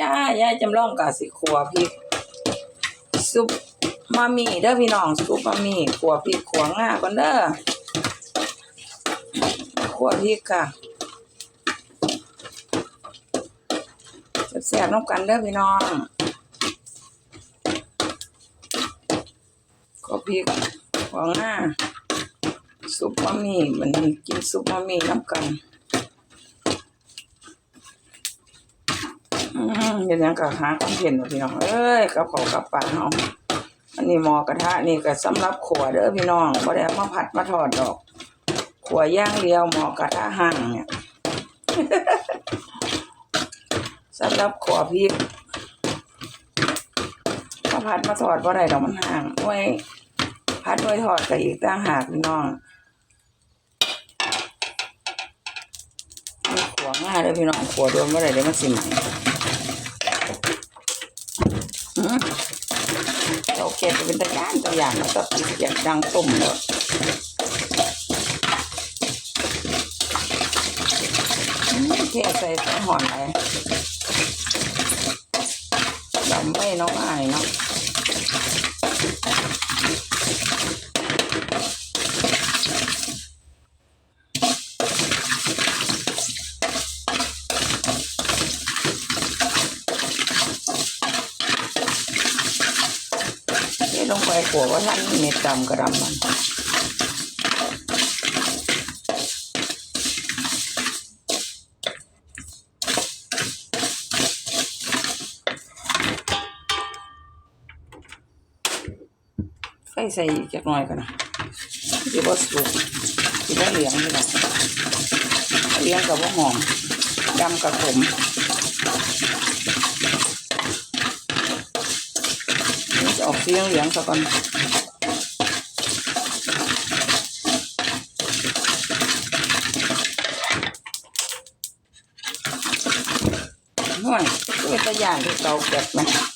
จ้ายายจำลองกะสิขัวพริกซุปมามี่เด้อพี่น้องซุปมามี่ขัวพริกขัวง่าก่อนเด้อขัวพริกค่ะแซ่บๆน้ำกันเด้อพี่น้องขัวพริกขัวง่าซุปมามี่มันกินซุปมามี่น้ำกัน อืม เดี๋ยวนี้ก็หาคอนเทนพี่น้องเอ้ยกับเขากับปลาเนาะอันนี้หมอกระทะนี่ก็สำหรับขัวเด้อพี่น้องบ่ได้มาผัดมาทอดดอกขัวย่างเดียวหมอกระทะห่างเนี่ยสำหรับขัวพริกมาผัดมาทอดบ่ได้ดอกมันห่างไว้ผัดไว้ทอดก็อีกต่างหากพี่น้องนี่ ขัวง่ายเด้อพี่น้องขัวโดนบ่อได้เดี๋ยวมันสิไหมอืมเราเก็บเป็นตะย่านตัวอย่างแล้วก็อย่างดังตุ่มเลยเทใส่ใส่หอนไปดำไม่น้องอายเนาะ เทลงไปขัวว่าท่านเม็ดดำกระดำมันไฟใส่อีกจักหน่อยกันนะที่ว่าสุกที่ว่าเหลืองนี่แหละเหลืองกับว่าหอมดำกับขม จะออกสีเหลืองๆซะก่อนห่วยก็เป็นตะย่านที่เก่าเก็บนะ